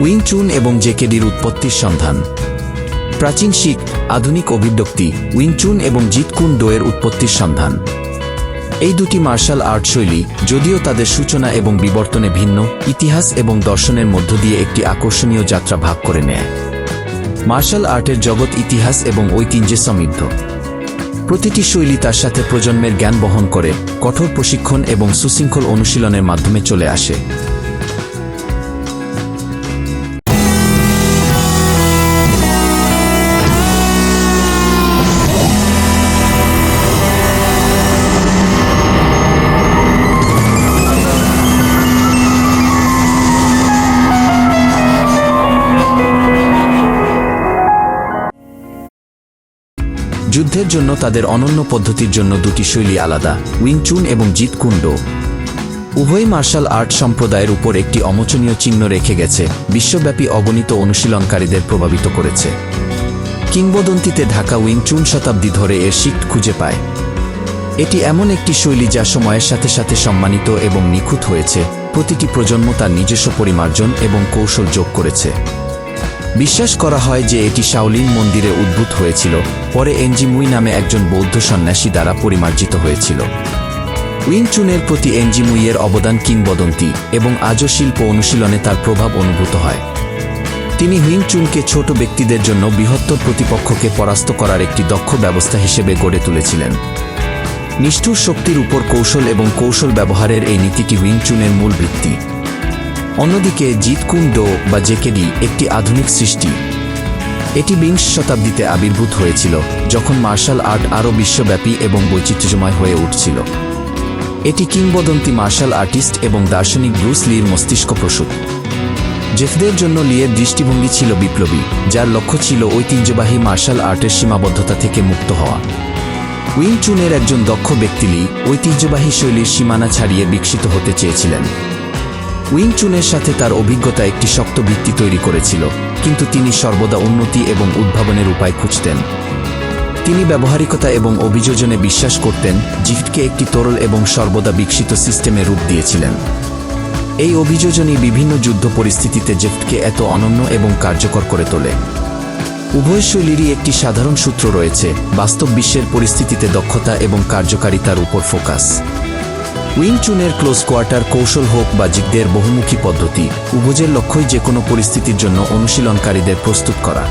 Wing চুন এবং জেকেডির উৎপত্তির সন্ধান। প্রাচীন শিখ, আধুনিক অভিব্যক্তি, উইং চুন এবং জিতকুন ডোয়ের উৎপত্তির সন্ধান। এই দুটি মার্শাল আর্ট শৈলী যদিও তাদের সূচনা এবং বিবর্তনে ভিন্ন, ইতিহাস এবং দর্শনের মধ্য দিয়ে একটি আকর্ষণীয় যাত্রা ভাগ করে নেয়। মার্শাল আর্টের জগৎ ইতিহাস এবং ঐতিহ্যে সমৃদ্ধ। প্রতিটি শৈলী তার সাথে প্রজন্মের জ্ঞান বহন করে, কঠোর প্রশিক্ষণ এবং সুশৃঙ্খল অনুশীলনের মাধ্যমে চলে আসে। যুদ্ধের জন্য তাদের অনন্য পদ্ধতির জন্য দুটি শৈলী আলাদা, উইংচুন এবং জিত কুন্ডো উভয় মার্শাল আর্ট সম্প্রদায়ের উপর একটি অমোচনীয় চিহ্ন রেখে গেছে, বিশ্বব্যাপী অগণিত অনুশীলনকারীদের প্রভাবিত করেছে। কিংবদন্তিতে ঢাকা উইংচুন শতাব্দী ধরে এর শিখ খুঁজে পায়। এটি এমন একটি শৈলী যা সময়ের সাথে সাথে সম্মানিত এবং নিখুঁত হয়েছে, প্রতিটি প্রজন্ম তার নিজস্ব পরিমার্জন এবং কৌশল যোগ করেছে। বিশ্বাস করা হয় যে এটি শাওলিন মন্দিরে উদ্ভূত হয়েছিল, পরে এনজিমুই নামে একজন বৌদ্ধ সন্ন্যাসী দ্বারা পরিমার্জিত হয়েছিল। উইং চুনের প্রতি এনজিমুইয়ের অবদান কিংবদন্তি এবং আজও শিল্প অনুশীলনে তার প্রভাব অনুভূত হয়। তিনি হুইং চুনকে ছোট ব্যক্তিদের জন্য বৃহত্তর প্রতিপক্ষকে পরাস্ত করার একটি দক্ষ ব্যবস্থা হিসেবে গড়ে তুলেছিলেন। নিষ্ঠুর শক্তির উপর কৌশল এবং কৌশল ব্যবহারের এই নীতিটি হুইং চুনের মূল ভিত্তি। অন্যদিকে জিতকুন ডো বা জেকেডি একটি আধুনিক সৃষ্টি। এটি বিংশ শতাব্দীতে আবির্ভূত হয়েছিল, যখন মার্শাল আর্ট আরও বিশ্বব্যাপী এবং বৈচিত্র্যময় হয়ে উঠছিল। এটি কিংবদন্তি মার্শাল আর্টিস্ট এবং দার্শনিক ব্রুস লির মস্তিষ্ক প্রসূত। জেফদের জন্য লিয়ের দৃষ্টিভঙ্গি ছিল বিপ্লবী, যার লক্ষ্য ছিল ঐতিহ্যবাহী মার্শাল আর্টের সীমাবদ্ধতা থেকে মুক্ত হওয়া। উইং চুনের একজন দক্ষ ব্যক্তি লি ঐতিহ্যবাহী শৈলীর সীমানা ছাড়িয়ে বিকশিত হতে চেয়েছিলেন। উইং চুনের সাথে তার অভিজ্ঞতা একটি শক্ত ভিত্তি তৈরি করেছিল, কিন্তু তিনি সর্বদা উন্নতি এবং উদ্ভাবনের উপায় খুঁজতেন। তিনি ব্যবহারিকতা এবং অভিযোজনে বিশ্বাস করতেন, জিফটকে একটি তরল এবং সর্বদা বিকশিত সিস্টেমে রূপ দিয়েছিলেন। এই অভিযোজনই বিভিন্ন যুদ্ধ পরিস্থিতিতে জেফটকে এত অনন্য এবং কার্যকর করে তোলে। উভয় শৈলীরই একটি সাধারণ সূত্র রয়েছে, বাস্তব বিশ্বের পরিস্থিতিতে দক্ষতা এবং কার্যকারিতার উপর ফোকাস। উইং চুনের ক্লোজ কোয়ার্টার কৌশল হোক বা জিগদের বহুমুখী পদ্ধতি উভয়ের লক্ষ্যই যে কোনো পরিস্থিতির জন্য অনুশীলনকারীদের প্রস্তুত করা।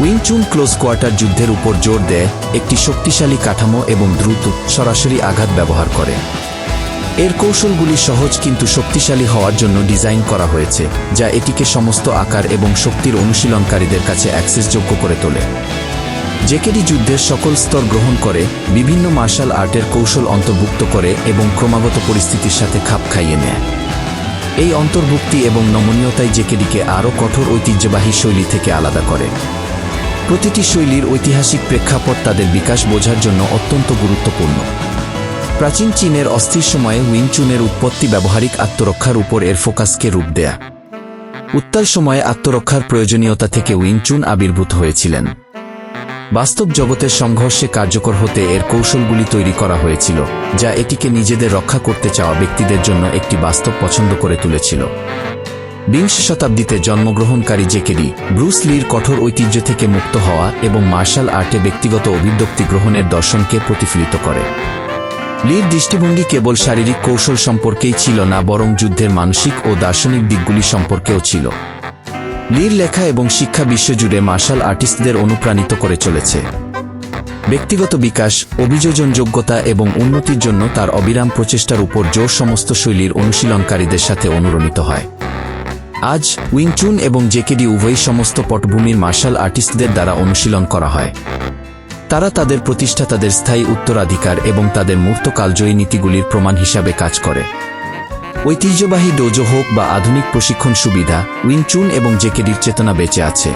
উইং চুন ক্লোজ কোয়ার্টার যুদ্ধের উপর জোর দেয়, একটি শক্তিশালী কাঠামো এবং দ্রুত, সরাসরি আঘাত ব্যবহার করে। এর কৌশলগুলি সহজ কিন্তু শক্তিশালী হওয়ার জন্য ডিজাইন করা হয়েছে, যা এটিকে সমস্ত আকার এবং শক্তির অনুশীলনকারীদের কাছে অ্যাক্সেসযোগ্য করে তোলে। জেকেডি যুদ্ধের সকল স্তর গ্রহণ করে, বিভিন্ন মার্শাল আর্টের কৌশল অন্তর্ভুক্ত করে এবং ক্রমাগত পরিস্থিতির সাথে খাপ খাইয়ে নেয়। এই অন্তর্ভুক্তি এবং নমনীয়তাই জেকেডিকে আরও কঠোর ঐতিহ্যবাহী শৈলী থেকে আলাদা করে। প্রতিটি শৈলীর ঐতিহাসিক প্রেক্ষাপট তাদের বিকাশ বোঝার জন্য অত্যন্ত গুরুত্বপূর্ণ। প্রাচীন চীনের অস্থির সময়ে উইংচুনের উৎপত্তি ব্যবহারিক আত্মরক্ষার উপর এর ফোকাসকে রূপ দেয়া। উত্তাল সময়ে আত্মরক্ষার প্রয়োজনীয়তা থেকে উইংচুন আবির্ভূত হয়েছিলেন। বাস্তব জগতের সংঘর্ষে কার্যকর হতে এর কৌশলগুলি তৈরি করা হয়েছিল, যা এটিকে নিজেদের রক্ষা করতে চাওয়া ব্যক্তিদের জন্য একটি বাস্তব পছন্দ করে তুলেছিল। বিংশ শতাব্দীতে জন্মগ্রহণকারী জেকেডি ব্রুস লির কঠোর ঐতিহ্য থেকে মুক্ত হওয়া এবং মার্শাল আর্টে ব্যক্তিগত অভিব্যক্তি গ্রহণের দর্শনকে প্রতিফলিত করে। লির দৃষ্টিভঙ্গি কেবল শারীরিক কৌশল সম্পর্কেই ছিল না, বরং যুদ্ধের মানসিক ও দার্শনিক দিকগুলি সম্পর্কেও ছিল। লির লেখা এবং শিক্ষা বিশ্বজুড়ে মার্শাল আর্টিস্টদের অনুপ্রাণিত করে চলেছে। ব্যক্তিগত বিকাশ অভিযোজন যোগ্যতা এবং উন্নতির জন্য তার অবিরাম প্রচেষ্টার উপর জোর সমস্ত শৈলীর অনুশীলনকারীদের সাথে অনুরণিত হয়। আজ উইংচুন এবং জেকেডি উভয়ই সমস্ত পটভূমির মার্শাল আর্টিস্টদের দ্বারা অনুশীলন করা হয়। তারা তাদের প্রতিষ্ঠাতাদের স্থায়ী উত্তরাধিকার এবং তাদের মূর্ত কালজয়ী নীতিগুলির প্রমাণ হিসাবে কাজ করে। ঐতিহ্যবাহী ডোজো হোক বা আধুনিক প্রশিক্ষণ সুবিধা উইংচুন এবং জেকেডির চেতনা বেঁচে আছে।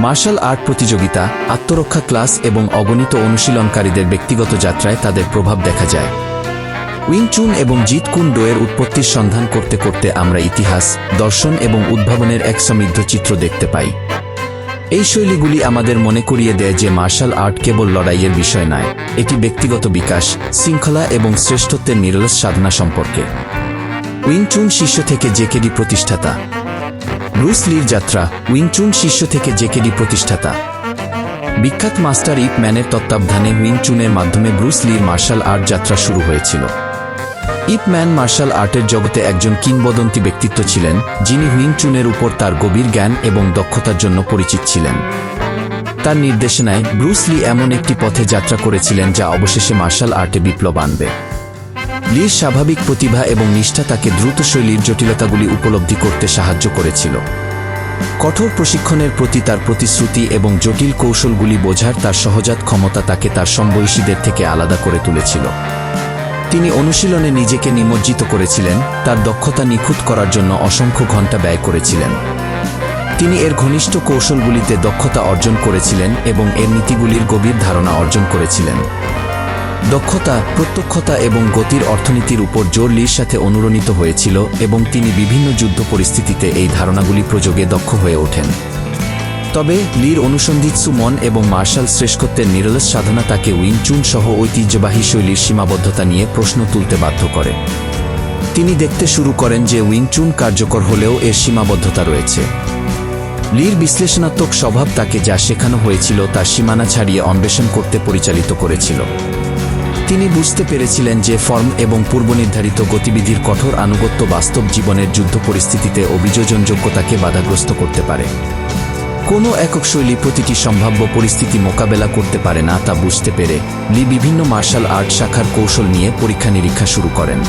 মার্শাল আর্ট প্রতিযোগিতা, আত্মরক্ষা ক্লাস এবং অগণিত অনুশীলনকারীদের ব্যক্তিগত যাত্রায় তাদের প্রভাব দেখা যায়। উইংচুন এবং জিতকুন ডোয়ের উৎপত্তির সন্ধান করতে করতে আমরা ইতিহাস, দর্শন এবং উদ্ভাবনের এক সমৃদ্ধ চিত্র দেখতে পাই। এই শৈলীগুলি আমাদের মনে করিয়ে দেয় যে মার্শাল আর্ট কেবল লড়াইয়ের বিষয় নয়, এটি ব্যক্তিগত বিকাশ, শৃঙ্খলা এবং শ্রেষ্ঠত্বের নিরলস সাধনা সম্পর্কে। উইংচুন শিষ্য থেকে জেকেডি প্রতিষ্ঠাতা। ব্রুস লির যাত্রা উইংচুন শিষ্য থেকে জেকেডি প্রতিষ্ঠাতা। বিখ্যাত মাস্টার ইপ ম্যানের তত্ত্বাবধানে উইংচুনের মাধ্যমে ব্রুস লির মার্শাল আর্ট যাত্রা শুরু হয়েছিল। ইপ ম্যান মার্শাল আর্টের জগতে একজন কিংবদন্তি ব্যক্তিত্ব ছিলেন, যিনি হুইংচুনের উপর তার গভীর জ্ঞান এবং দক্ষতার জন্য পরিচিত ছিলেন। তার নির্দেশনায় ব্রুস লি এমন একটি পথে যাত্রা করেছিলেন যা অবশেষে মার্শাল আর্টে বিপ্লব আনবে। লির স্বাভাবিক প্রতিভা এবং নিষ্ঠা তাকে দ্রুত শৈলীর জটিলতাগুলি উপলব্ধি করতে সাহায্য করেছিল। কঠোর প্রশিক্ষণের প্রতি তার প্রতিশ্রুতি এবং জটিল কৌশলগুলি বোঝার তার সহজাত ক্ষমতা তাকে তার সমবয়সীদের থেকে আলাদা করে তুলেছিল। তিনি অনুশীলনে নিজেকে নিমজ্জিত করেছিলেন, তার দক্ষতা নিখুঁত করার জন্য অসংখ্য ঘণ্টা ব্যয় করেছিলেন। তিনি এর ঘনিষ্ঠ কৌশলগুলিতে দক্ষতা অর্জন করেছিলেন এবং এর নীতিগুলির গভীর ধারণা অর্জন করেছিলেন। দক্ষতা, প্রত্যক্ষতা এবং গতির অর্থনীতির উপর জোর লির সাথে অনুরণিত হয়েছিল এবং তিনি বিভিন্ন যুদ্ধ পরিস্থিতিতে এই ধারণাগুলি প্রযোগে দক্ষ হয়ে ওঠেন। তবে, লির অনুসন্ধিৎসু সুমন এবং মার্শাল শ্রেষ্ঠত্বের নিরলস সাধনা তাকে উইংচুন সহ ঐতিহ্যবাহী শৈলীর সীমাবদ্ধতা নিয়ে প্রশ্ন তুলতে বাধ্য করে। তিনি দেখতে শুরু করেন যে উইংচুন কার্যকর হলেও এর সীমাবদ্ধতা রয়েছে। লির বিশ্লেষণাত্মক স্বভাব তাকে যা শেখানো হয়েছিল তার সীমানা ছাড়িয়ে অন্বেষণ করতে পরিচালিত করেছিল। তিনি বুঝতে পেরেছিলেন যে ফর্ম এবং পূর্বনির্ধারিত গতিবিধির কঠোর আনুগত্য বাস্তব জীবনের যুদ্ধ পরিস্থিতিতে অভিযোজনযোগ্যতাকে বাধাগ্রস্ত করতে পারে। কোনো একক শৈলী প্রতিটি সম্ভাব্য পরিস্থিতি মোকাবেলা করতে পারে না তা বুঝতে পেরে লি বিভিন্ন মার্শাল আর্ট শাখার কৌশল নিয়ে পরীক্ষা নিরীক্ষা শুরু করেন।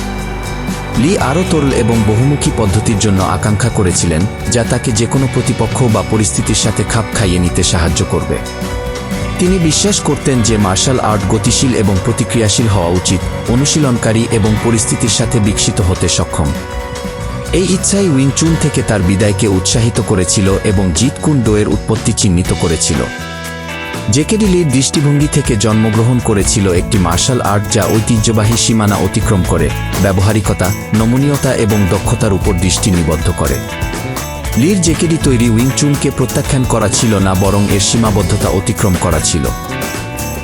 লি আরও তরল এবং বহুমুখী পদ্ধতির জন্য আকাঙ্ক্ষা করেছিলেন যা তাকে যে কোনো প্রতিপক্ষ বা পরিস্থিতির সাথে খাপ খাইয়ে নিতে সাহায্য করবে। তিনি বিশ্বাস করতেন যে মার্শাল আর্ট গতিশীল এবং প্রতিক্রিয়াশীল হওয়া উচিত, অনুশীলনকারী এবং পরিস্থিতির সাথে বিকশিত হতে সক্ষম। এই ইচ্ছাই উইংচুন থেকে তার বিদায়কে উৎসাহিত করেছিল এবং জিত কুন ডোয়ের উৎপত্তি চিহ্নিত করেছিল। জেকেডি লির দৃষ্টিভঙ্গি থেকে জন্মগ্রহণ করেছিল একটি মার্শাল আর্ট যা ঐতিহ্যবাহী সীমানা অতিক্রম করে, ব্যবহারিকতা, নমনীয়তা এবং দক্ষতার উপর দৃষ্টি নিবদ্ধ করে। লির জেকেডি তৈরি উইংচুনকে প্রত্যাখ্যান করা ছিল না, বরং এর সীমাবদ্ধতা অতিক্রম করা ছিল।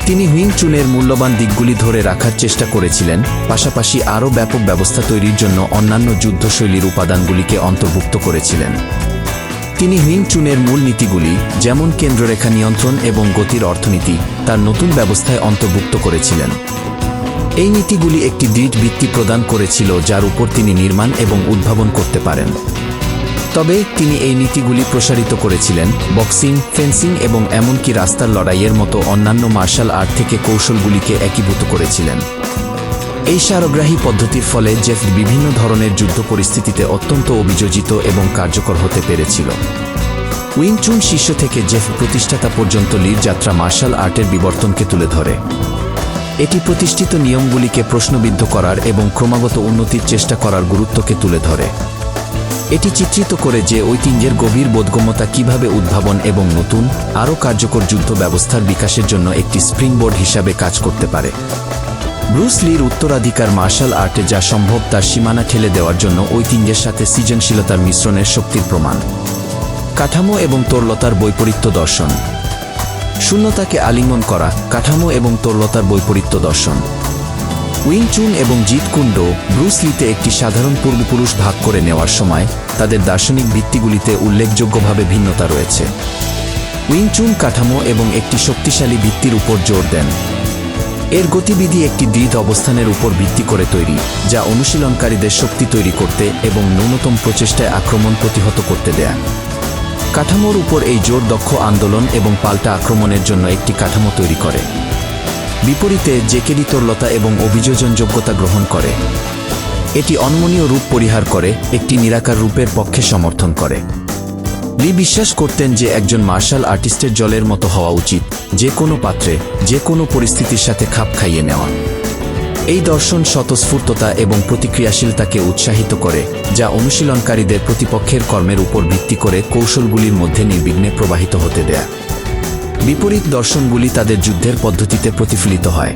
তিনি হুইংচুনের মূল্যবান দিকগুলি ধরে রাখার চেষ্টা করেছিলেন, পাশাপাশি আরও ব্যাপক ব্যবস্থা তৈরির জন্য অন্যান্য যুদ্ধশৈলীর উপাদানগুলিকে অন্তর্ভুক্ত করেছিলেন। তিনি হুইংচুনের মূল নীতিগুলি, যেমন কেন্দ্ররেখা নিয়ন্ত্রণ এবং গতির অর্থনীতি, তার নতুন ব্যবস্থায় অন্তর্ভুক্ত করেছিলেন। এই নীতিগুলি একটি দৃঢ় ভিত্তি প্রদান করেছিল, যার উপর তিনি নির্মাণ এবং উদ্ভাবন করতে পারেন। তবে তিনি এই নীতিগুলি প্রসারিত করেছিলেন, বক্সিং, ফেন্সিং এবং এমনকি রাস্তার লড়াইয়ের মতো অন্যান্য মার্শাল আর্ট থেকে কৌশলগুলিকে একীভূত করেছিলেন। এই সারগ্রাহী পদ্ধতির ফলে জেফ বিভিন্ন ধরনের যুদ্ধ পরিস্থিতিতে অত্যন্ত অভিযোজিত এবং কার্যকর হতে পেরেছিল। উইংচুন শিষ্য থেকে জেফ প্রতিষ্ঠাতা পর্যন্ত লির যাত্রা মার্শাল আর্টের বিবর্তনকে তুলে ধরে। এটি প্রতিষ্ঠিত নিয়মগুলিকে প্রশ্নবিদ্ধ করার এবং ক্রমাগত উন্নতির চেষ্টা করার গুরুত্বকে তুলে ধরে। এটি চিত্রিত করে যে ঐতিহ্যের গভীর বোধগম্যতা কীভাবে উদ্ভাবন এবং নতুন, আরও কার্যকর যুদ্ধ ব্যবস্থার বিকাশের জন্য একটি স্প্রিংবোর্ড হিসাবে কাজ করতে পারে। ব্রুস লির উত্তরাধিকার মার্শাল আর্টে যা সম্ভব তার সীমানা ঠেলে দেওয়ার জন্য ঐতিহ্যের সাথে সৃজনশীলতার মিশ্রণের শক্তির প্রমাণ। কাঠামো এবং তরলতার বৈপরীত্য দর্শন। শূন্যতাকে আলিঙ্গন করা, কাঠামো এবং তরলতার বৈপরীত্য দর্শন। উইংচুন এবং জিত কুন্ডো ব্রুস লিতে একটি সাধারণ পূর্বপুরুষ ভাগ করে নেওয়ার সময় তাদের দার্শনিক ভিত্তিগুলিতে উল্লেখযোগ্যভাবে ভিন্নতা রয়েছে। উইংচুন কাঠামো এবং একটি শক্তিশালী ভিত্তির উপর জোর দেন। এর গতিবিধি একটি দৃঢ় অবস্থানের উপর ভিত্তি করে তৈরি, যা অনুশীলনকারীদের শক্তি তৈরি করতে এবং ন্যূনতম প্রচেষ্টায় আক্রমণ প্রতিহত করতে দেয়। কাঠামোর উপর এই জোর দক্ষ আন্দোলন এবং পাল্টা আক্রমণের জন্য একটি কাঠামো তৈরি করে। বিপরীতে জেকেডি তরলতা এবং অভিযোজনযোগ্যতা গ্রহণ করে। এটি অনমনীয় রূপ পরিহার করে, একটি নিরাকার রূপের পক্ষে সমর্থন করে। লি বিশ্বাস করতেন যে একজন মার্শাল আর্টিস্টের জলের মতো হওয়া উচিত, যে কোনো পাত্রে, যে কোনো পরিস্থিতির সাথে খাপ খাইয়ে নেওয়া। এই দর্শন স্বতঃস্ফূর্ততা এবং প্রতিক্রিয়াশীলতাকে উৎসাহিত করে, যা অনুশীলনকারীদের প্রতিপক্ষের কর্মের উপর ভিত্তি করে কৌশলগুলির মধ্যে নির্বিঘ্নে প্রবাহিত হতে দেয়। বিপরীত দর্শনগুলি তাদের যুদ্ধের পদ্ধতিতে প্রতিফলিত হয়।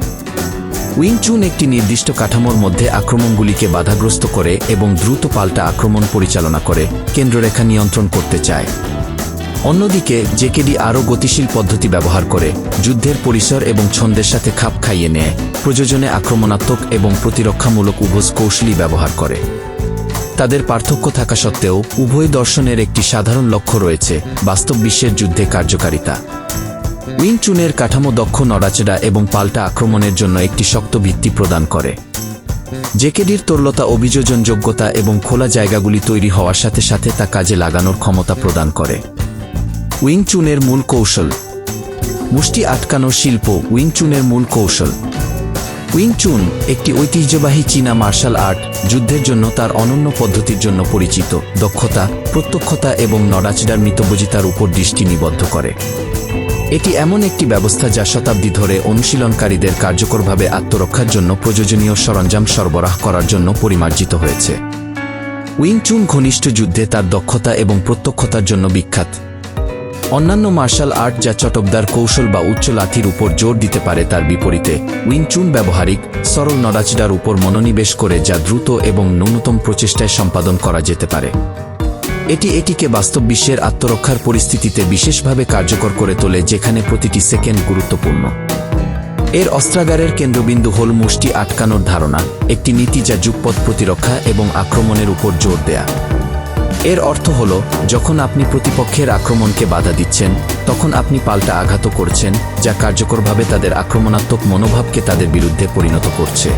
উইংচুন একটি নির্দিষ্ট কাঠামোর মধ্যে আক্রমণগুলিকে বাধাগ্রস্ত করে এবং দ্রুত পাল্টা আক্রমণ পরিচালনা করে, কেন্দ্ররেখা নিয়ন্ত্রণ করতে চায়। অন্যদিকে, জেকেডি আরও গতিশীল পদ্ধতি ব্যবহার করে, যুদ্ধের পরিসর এবং ছন্দের সাথে খাপ খাইয়ে নেয়, প্রযোজনে আক্রমণাত্মক এবং প্রতিরক্ষামূলক উভয় কৌশলী ব্যবহার করে। তাদের পার্থক্য থাকা সত্ত্বেও, উভয় দর্শনের একটি সাধারণ লক্ষ্য রয়েছে, বাস্তব বিশ্বের যুদ্ধে কার্যকারিতা। উইং চুনের কাঠামো দক্ষ নড়াচড়া এবং পাল্টা আক্রমণের জন্য একটি শক্ত ভিত্তি প্রদান করে। জেকেডির তরলতা অভিযোজন যোগ্যতা এবং খোলা জায়গাগুলি তৈরি হওয়ার সাথে সাথে তা কাজে লাগানোর ক্ষমতা প্রদান করে। উইং চুনের মূল কৌশল। মুষ্টি আটকানোর শিল্প উইং চুনের মূল কৌশল। উইং চুন একটি ঐতিহ্যবাহী চীনা মার্শাল আর্ট যুদ্ধের জন্য তার অনন্য পদ্ধতির জন্য পরিচিত। দক্ষতা, প্রত্যক্ষতা এবং নড়াচড়ার মিতবজিতার উপর দৃষ্টি নিবদ্ধ করে। এটি এমন একটি ব্যবস্থা যা শতাব্দী ধরে অনুশীলনকারীদের কার্যকরভাবে আত্মরক্ষার জন্য প্রয়োজনীয় সরঞ্জাম সরবরাহ করার জন্য পরিমার্জিত হয়েছে। উইং চুন ঘনিষ্ঠ যুদ্ধে তার দক্ষতা এবং প্রত্যক্ষতার জন্য বিখ্যাত। অন্যান্য মার্শাল আর্ট যা চটকদার কৌশল বা উচ্চ লাথির উপর জোর দিতে পারে তার বিপরীতে উইনচুন ব্যবহারিক সরল নড়াচড়ার উপর মনোনিবেশ করে যা দ্রুত এবং ন্যূনতম প্রচেষ্টায় সম্পাদন করা যেতে পারে। এটি এটিকে বাস্তব বিশ্বের আত্মরক্ষার পরিস্থিতিতে বিশেষভাবে কার্যকর করে তোলে, যেখানে প্রতিটি সেকেন্ড গুরুত্বপূর্ণ। এর অস্ত্রাগারের কেন্দ্রবিন্দু হল মুষ্টি আটকানোর ধারণা, একটি নীতি যা যুগপথ প্রতিরক্ষা এবং আক্রমণের উপর জোর দেয়া। এর অর্থ হল, যখন আপনি প্রতিপক্ষের আক্রমণকে বাধা দিচ্ছেন, তখন আপনি পাল্টা আঘাত করছেন, যা কার্যকরভাবে তাদের আক্রমণাত্মক মনোভাবকে তাদের বিরুদ্ধে পরিণত করছে।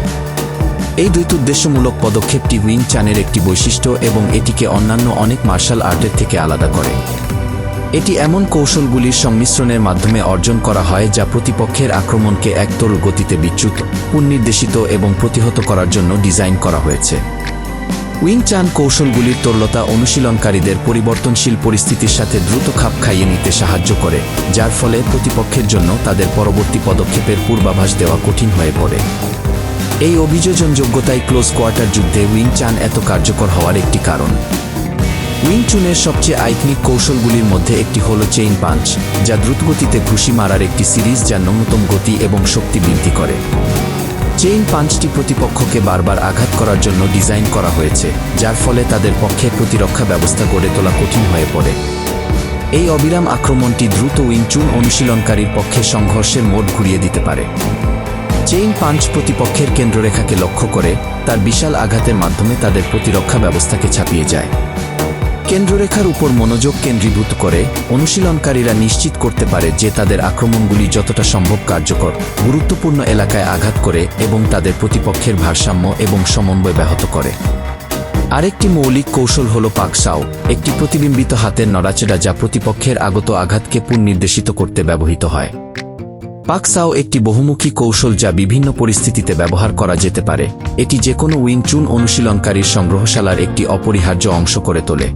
এই দ্বৈত উদ্দেশ্যমূলক পদক্ষেপটি উইং চানের একটি বৈশিষ্ট্য এবং এটিকে অন্যান্য অনেক মার্শাল আর্টের থেকে আলাদা করে। এটি এমন কৌশলগুলির সংমিশ্রণের মাধ্যমে অর্জন করা হয় যা প্রতিপক্ষের আক্রমণকে একতর গতিতে বিচ্যুত, পুনর্নির্দেশিত এবং প্রতিহত করার জন্য ডিজাইন করা হয়েছে। উইং চান কৌশলগুলির তরলতা অনুশীলনকারীদের পরিবর্তনশীল পরিস্থিতির সাথে দ্রুত খাপ খাইয়ে নিতে সাহায্য করে, যার ফলে প্রতিপক্ষের জন্য তাদের পরবর্তী পদক্ষেপের পূর্বাভাস দেওয়া কঠিন হয়ে পড়ে। এই অভিযোজন যোগ্যতায় ক্লোজ কোয়ার্টার যুদ্ধে উইং চান এত কার্যকর হওয়ার একটি কারণ। উইং চুনের সবচেয়ে আইকনিক কৌশলগুলির মধ্যে একটি হল চেইন পাঞ্চ, যা দ্রুতগতিতে ঘুষি মারার একটি সিরিজ যা ন্যূনতম গতি এবং শক্তি বৃদ্ধি করে। চেইন পাঞ্চটি প্রতিপক্ষকে বারবার আঘাত করার জন্য ডিজাইন করা হয়েছে, যার ফলে তাদের পক্ষে প্রতিরক্ষা ব্যবস্থা গড়ে তোলা কঠিন হয়ে পড়ে। এই অবিরাম আক্রমণটি দ্রুত উইংচুন অনুশীলনকারীর পক্ষে সংঘর্ষের মোড় ঘুরিয়ে দিতে পারে। চেইন পাঞ্চ প্রতিপক্ষের কেন্দ্ররেখাকে লক্ষ্য করে তার বিশাল আঘাতের মাধ্যমে তাদের প্রতিরক্ষা ব্যবস্থাকে ছাপিয়ে যায়। কেন্দ্ররেখার উপর মনোযোগ কেন্দ্রীভূত করে অনুশীলনকারীরা নিশ্চিত করতে পারে যে তাদের আক্রমণগুলি যতটা সম্ভব কার্যকর, গুরুত্বপূর্ণ এলাকায় আঘাত করে এবং তাদের প্রতিপক্ষের ভারসাম্য এবং সমন্বয় ব্যাহত করে। আরেকটি মৌলিক কৌশল হল পাকসাও একটি প্রতিবিম্বিত হাতের নড়াচড়া যা প্রতিপক্ষের আগত আঘাতকে পুনর্নির্দেশিত করতে ব্যবহৃত হয়। পাকসাও একটি বহুমুখী কৌশল যা বিভিন্ন পরিস্থিতিতে ব্যবহার করা যেতে পারে। এটি যে কোনো উইং চুন অনুশীলনকারীর সংগ্রহশালার একটি অপরিহার্য অংশ করে তোলে।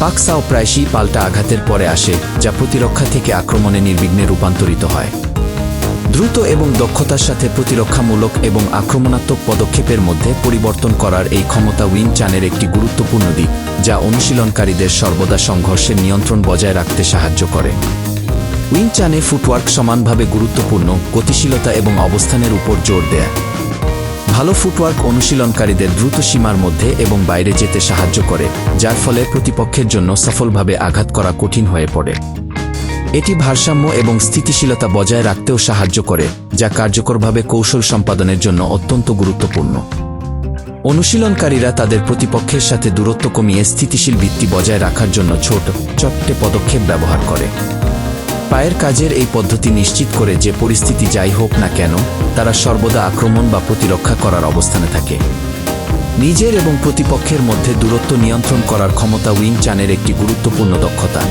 পাকসাও প্রায়শই পাল্টা আঘাতের পরে আসে, যা প্রতিরক্ষা থেকে আক্রমণে নির্বিঘ্নে রূপান্তরিত হয়। দ্রুত এবং দক্ষতার সাথে প্রতিরক্ষামূলক এবং আক্রমণাত্মক পদক্ষেপের মধ্যে পরিবর্তন করার এই ক্ষমতা উইং চানের একটি গুরুত্বপূর্ণ দিক, যা অনুশীলনকারীদের সর্বদা সংঘর্ষের নিয়ন্ত্রণ বজায় রাখতে সাহায্য করে। উইং চানে ফুটওয়ার্ক সমানভাবে গুরুত্বপূর্ণ, গতিশীলতা এবং অবস্থানের উপর জোর দেয়। ভালো ফুটওয়ার্ক অনুশীলনকারীদের দ্রুত সীমার মধ্যে এবং বাইরে যেতে সাহায্য করে, যার ফলে প্রতিপক্ষের জন্য সফলভাবে আঘাত করা কঠিন হয়ে পড়ে। এটি ভারসাম্য এবং স্থিতিশীলতা বজায় রাখতেও সাহায্য করে, যা কার্যকরভাবে কৌশল সম্পাদনের জন্য অত্যন্ত গুরুত্বপূর্ণ। অনুশীলনকারীরা তাদের প্রতিপক্ষের সাথে দূরত্ব কমিয়ে স্থিতিশীল ভিত্তি বজায় রাখার জন্য ছোট চট্টে পদক্ষেপ ব্যবহার করে। পায়ের কাজের এই পদ্ধতি নিশ্চিত করে যে পরিস্থিতি যাই হোক না কেন, তারা সর্বদা আক্রমণ বা প্রতিরক্ষা করার অবস্থানে থাকে। নিজের এবং প্রতিপক্ষের মধ্যে দূরত্ব নিয়ন্ত্রণ করার ক্ষমতা উইং চানের একটি গুরুত্বপূর্ণ দক্ষতা।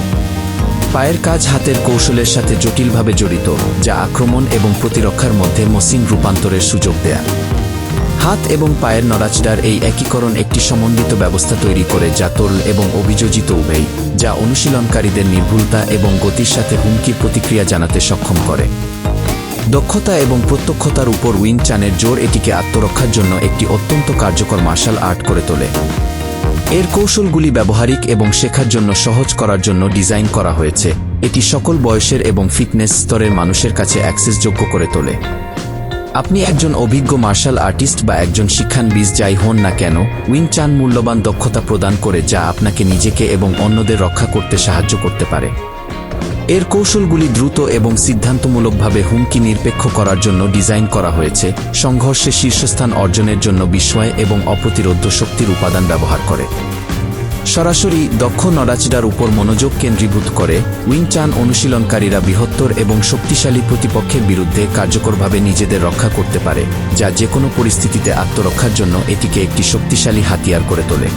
পায়ের কাজ হাতের কৌশলের সাথে জটিলভাবে জড়িত, যা আক্রমণ এবং প্রতিরক্ষার মধ্যে মসৃণ রূপান্তরের সুযোগ দেয়। হাত এবং পায়ের নড়াচড়ার এই একীকরণ একটি সমন্বিত ব্যবস্থা তৈরি করে যা তরল এবং অভিযোজিত উভয় যা অনুশীলনকারীদের নির্ভুলতা এবং গতির সাথে হুমকির প্রতিক্রিয়া জানাতে সক্ষম করে। দক্ষতা এবং প্রত্যক্ষতার উপর উইং চানের জোর এটিকে আত্মরক্ষার জন্য একটি অত্যন্ত কার্যকর মার্শাল আর্ট করে তোলে। এর কৌশলগুলি ব্যবহারিক এবং শেখার জন্য সহজ করার জন্য ডিজাইন করা হয়েছে। এটি সকল বয়সের এবং ফিটনেস স্তরের মানুষের কাছে অ্যাক্সেসযোগ্য করে তোলে। আপনি একজন অভিজ্ঞ মার্শাল আর্টিস্ট বা একজন শিক্ষানবিজ যাই হন না কেন উইং চান মূল্যবান দক্ষতা প্রদান করে যা আপনাকে নিজেকে এবং অন্যদের রক্ষা করতে সাহায্য করতে পারে। এর কৌশলগুলি দ্রুত এবং সিদ্ধান্তমূলকভাবে হুমকি নিরপেক্ষ করার জন্য ডিজাইন করা হয়েছে, সংঘর্ষে শীর্ষস্থান অর্জনের জন্য বিস্ময় এবং অপ্রতিরোধ্য শক্তির উপাদান ব্যবহার করে। সরাসরি দক্ষ নড়াচড়ার উপর মনোযোগ কেন্দ্রীভূত করে উইংচান অনুশীলনকারীরা বৃহত্তর এবং শক্তিশালী প্রতিপক্ষের বিরুদ্ধে কার্যকরভাবে নিজেদের রক্ষা করতে পারে, যা যে কোনো পরিস্থিতিতে আত্মরক্ষার জন্য এটিকে একটি শক্তিশালী হাতিয়ার করে তোলে।